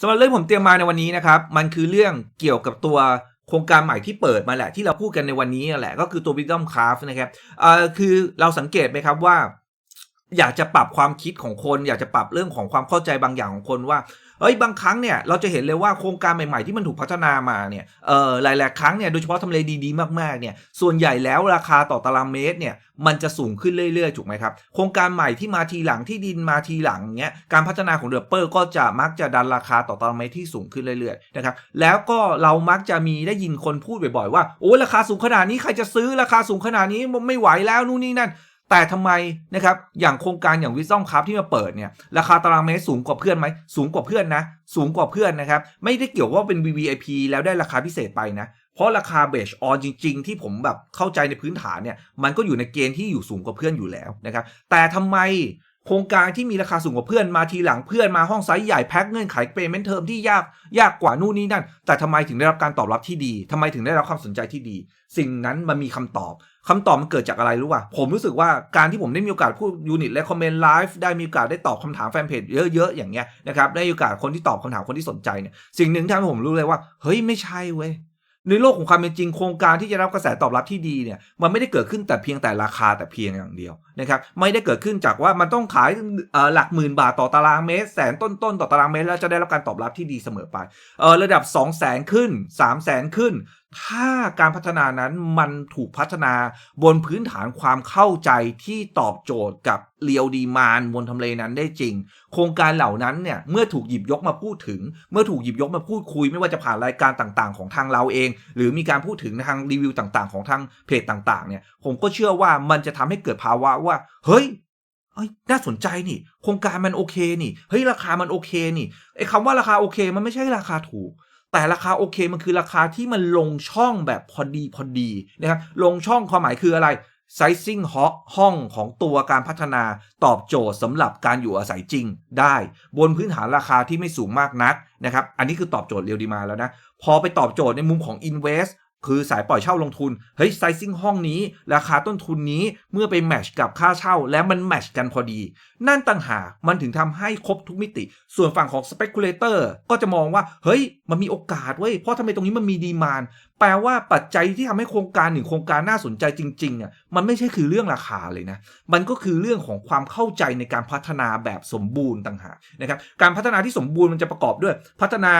สำหรับเรื่องผมเตรียมมาในวันนี้นะครับ มันคือเรื่องเกี่ยวกับตัวโครงการใหม่ที่เปิดมาแหละที่เราพูดกันในวันนี้แหละก็คือตัว Wisdom Craft นะครับเอ่อคือเราสังเกตไหมครับว่า อยากจะปรับความคิดของคน อยากจะปรับเรื่องของความเข้าใจบางอย่างของคนว่าเอ้ยบางครั้งเนี่ยเราจะเห็นเลยว่าโครงการใหม่ๆที่มันถูกพัฒนามาเนี่ยเออหลายๆครั้งเนี่ยโดยเฉพาะทำเลดีๆมากๆเนี่ยส่วนใหญ่แล้วราคาต่อตารางเมตรเนี่ยมันจะสูงขึ้นเรื่อยๆถูกไหมครับโครงการใหม่ที่มาทีหลังที่ดินมาทีหลังเงี้ยการพัฒนาของเดอเปอร์ก็จะมักจะดันราคาต่อตารางเมตรที่สูงขึ้นเรื่อยๆนะครับแล้วก็เรามักจะมีได้ยินคนพูดบ่อยๆว่าโอ้ราคาสูงขนาดนี้ใครจะซื้อราคาสูงขนาดนี้ไม่ไหวแล้วนู่นนี่นั่น แต่ทำไมนะครับอย่างโครงการอย่างวิซ d อมครับที่มาเปิดเนี่ยราคาตารางเมตรสูงกว่าเพื่อนไหมสูงกว่าเพื่อนนะ สูงกว่าเพื่อนนะครับ ไม่ได้เกี่ยวว่าเป็น VVIP แล้วได้ราคาพิเศษไปนะ เพราะราคาเบสออนจริง ๆ ที่ผมแบบเข้าใจในพื้นฐานเนี่ยมันก็อยู่ในเกณฑ์ที่อยู่สูงกว่าเพื่อนอยู่แล้วนะครับ แต่ทำไม โครงการที่มีราคาสูงกว่าเพื่อนมาทีหลังเพื่อนมาห้องไซส์ใหญ่แพ็คเงื่อนไขเปย์เมนเทอมที่ยากยากกว่านู่นนี่นั่น แต่ทำไมถึงได้รับการตอบรับที่ดีทำไมถึงได้รับความสนใจที่ดี สิ่งนั้นมันมีคำตอบคำตอบมันเกิดจากอะไรรู้ป่ะผมรู้สึกว่าการที่ผมได้มีโอกาสพูดยูนิตและคอมเมนต์ไลฟ์ได้มีโอกาสได้ตอบคำถามแฟนเพจเยอะๆอย่างเงี้ยนะครับได้มีโอกาสคนที่ตอบคำถามคนที่สนใจเนี่ยสิ่งหนึ่งที่ทำให้ผมรู้เลยว่าเฮ้ยไม่ใช่เว้ย ในโลกของความเป็นจริงโครงการที่จะรับกระแสตอบรับที่ดีเนี่ยมันไม่ได้เกิดขึ้นแต่เพียงแต่ราคาแต่เพียงอย่างเดียวนะครับไม่ได้เกิดขึ้นจากว่ามันต้องขายเออหลักหมื่นบาทต่อตารางเมตรแสนต้นๆต่อตารางเมตรแล้วจะได้รับการตอบรับที่ดีเสมอไปเออระดับ 2 0 0แสนขึ้น 3 0 0แสนขึ้น ถ้าการพัฒนานั้นมันถูกพัฒนาบนพื้นฐานความเข้าใจที่ตอบโจทย์กับเรียวดีมานบนทำเลนั้นได้จริง โครงการเหล่านั้นเนี่ยเมื่อถูกหยิบยกมาพูดถึง เมื่อถูกหยิบยกมาพูดคุย ไม่ว่าจะผ่านรายการต่างๆ ของทางเราเอง หรือมีการพูดถึงทางรีวิวต่างๆ ของทางเพจต่างๆเนี่ยผมก็เชื่อว่ามันจะทำให้เกิดภาวะว่า เฮ้ยเอ้ยน่าสนใจนี่ โครงการมันโอเคนี่ เฮ้ยราคามันโอเคนี่ไอ้คำว่าราคาโอเค มันไม่ใช่ราคาถูก แต่ราคาโอเคมันคือราคาที่มันลงช่องแบบพอดีพอดีนะครับลงช่องความหมายคืออะไรไซซิ่งห้องของตัวการพัฒนาตอบโจทย์สำหรับการอยู่อาศัยจริงได้ บนพื้นฐานราคาที่ไม่สูงมากนักนะครับ อันนี้คือตอบโจทย์เรียวดีมาแล้วนะ พอไปตอบโจทย์ในมุมของ Invest คือสายปล่อยเช่าลงทุน เฮ้ยไซซิ่งห้องนี้ ราคาต้นทุนนี้เมื่อไปแมชกับค่าเช่า แล้วมันแมชกันพอดี นั่นต่างหากมันถึงทำให้ครบทุกมิติ ส่วนฝั่งของ Speculator ก็จะมองว่า เฮ้ย มันมีโอกาสเว้ย เพราะทำไมตรงนี้มันมีดีมาน แปลว่าปัจจัยที่ทำให้โครงการหนึ่งโครงการน่าสนใจจริงๆอะมันไม่ใช่คือเรื่องราคาเลยนะ มันก็คือเรื่องของความเข้าใจในการพัฒนาแบบสมบูรณ์ต่างหากนะครับการพัฒนาที่สมบูรณ์มันจะประกอบด้วย พัฒนา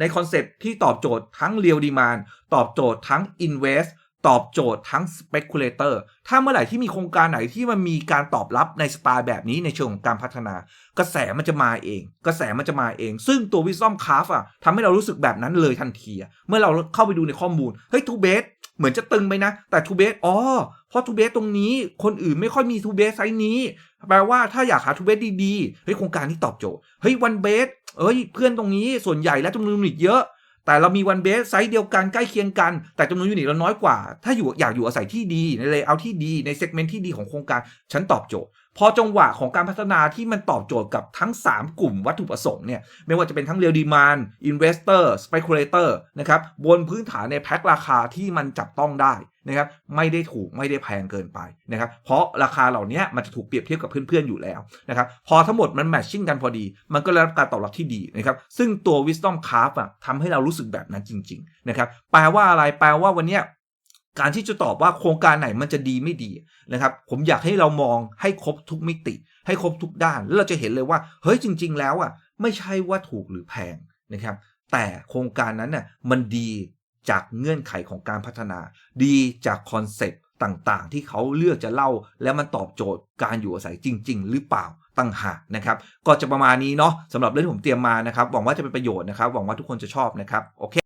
ในคอนเซปต์ที่ตอบโจทย์ทั้ง real demand ตอบโจทย์ทั้ง invest ตอบโจทย์ทั้ง speculator ถ้าเมื่อไหร่ที่มีโครงการไหนที่มันมีการตอบรับในสไตล์แบบนี้ในเชิงของการพัฒนา กระแสมันจะมาเอง กระแสมันจะมาเอง ซึ่งตัว Wisdom Craft อะทำให้เรารู้สึกแบบนั้นเลยทันที เมื่อเราเข้าไปดูในข้อมูล เฮ้ยทูเบสเหมือนจะตึงไปนะ แต่ทูเบสอ๋อเพราะทูเบสตรงนี้คนอื่นไม่ค่อยมีทูเบสไซส์นี้ แปลว่าถ้าอยากหาทูเบสดีๆเฮ้ยโครงการนี้ตอบโจทย์เฮ้ยวันเบสเอ้ยเพื่อนตรงนี้ส่วนใหญ่และจำนวนยูนิตเยอะ แต่เรามีวันเบสไซส์เดียวกันใกล้เคียงกัน แต่จำนวนยูนิตเราน้อยกว่า ถ้าอยู่อยากอยู่อาศัยที่ดีในเลเยอร์ที่ดีในเซกเมนต์ที่ดีของโครงการฉันตอบโจทย์ พอจังหวะของการพัฒนาที่มันตอบโจทย์กับทั้ง 3 กลุ่มวัตถุประสงค์เนี่ยไม่ว่าจะเป็นทั้งเรียลดีมานอินเวสเตอร์สเปกุเลเตอร์นะครับบนพื้นฐานในแพ็คราคาที่มันจับต้องได้ นะครับไม่ได้ถูกไม่ได้แพงเกินไปนะครับเพราะราคาเหล่านี้มันจะถูกเปรียบเทียบกับเพื่อนๆอยู่แล้วนะครับพอทั้งหมดมันแมทชิ่งกันพอดี มันก็ได้รับการตอบรับที่ดีนะครับซึ่งตัว Wisdom Craft อะทำให้เรารู้สึกแบบนั้นจริงๆนะครับแปลว่าอะไรแปลว่าวันเนี้ยการที่จะตอบว่าโครงการไหนมันจะดีไม่ดีนะครับผมอยากให้เรามองให้ครบทุกมิติ ให้ครบทุกด้าน แล้วเราจะเห็นเลยว่าเฮ้ยจริง ๆ แล้วอะไม่ใช่ว่าถูกหรือแพงนะครับแต่โครงการนั้นน่ะมันดี จากเงื่อนไขของการพัฒนา ดีจากคอนเซปต์ต่างๆ ที่เขาเลือกจะเล่า แล้วมันตอบโจทย์การอยู่อาศัยจริง ๆ หรือเปล่าต่างหากนะครับ ก็จะประมาณนี้เนาะสำหรับเรื่องที่ผมเตรียมมานะครับหวังว่าจะเป็นประโยชน์นะครับหวังว่าทุกคนจะชอบนะครับโอเค